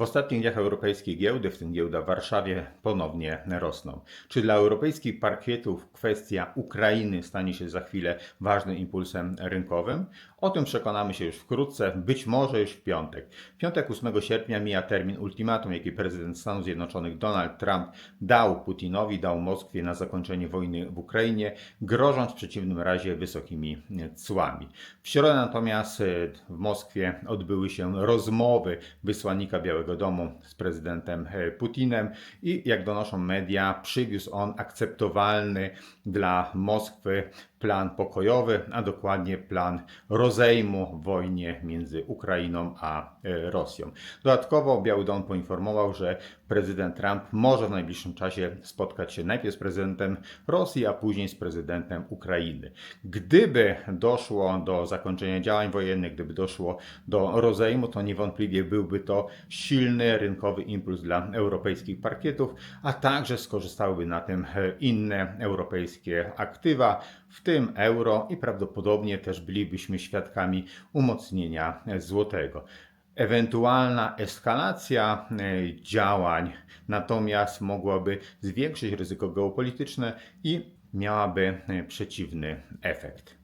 W ostatnich dniach europejskie giełdy, w tym giełda w Warszawie, ponownie rosną. Czy dla europejskich parkietów kwestia Ukrainy stanie się za chwilę ważnym impulsem rynkowym? O tym przekonamy się już wkrótce, być może już w piątek. W piątek 8 sierpnia mija termin ultimatum, jaki prezydent Stanów Zjednoczonych Donald Trump dał Putinowi, dał Moskwie na zakończenie wojny w Ukrainie, grożąc w przeciwnym razie wysokimi cłami. W środę natomiast w Moskwie odbyły się rozmowy wysłannika Białego Domu z prezydentem e, Putinem i jak donoszą media, przywiózł on akceptowalny dla Moskwy plan pokojowy, a dokładnie plan rozejmu w wojnie między Ukrainą a e, Rosją. Dodatkowo Biały Dom poinformował, że prezydent Trump może w najbliższym czasie spotkać się najpierw z prezydentem Rosji, a później z prezydentem Ukrainy. Gdyby doszło do zakończenia działań wojennych, gdyby doszło do rozejmu, to niewątpliwie byłby to silny rynkowy impuls dla europejskich parkietów, a także skorzystałyby na tym inne europejskie aktywa, w tym euro i prawdopodobnie też bylibyśmy świadkami umocnienia złotego. Ewentualna eskalacja e, działań natomiast mogłaby zwiększyć ryzyko geopolityczne i miałaby e, przeciwny efekt.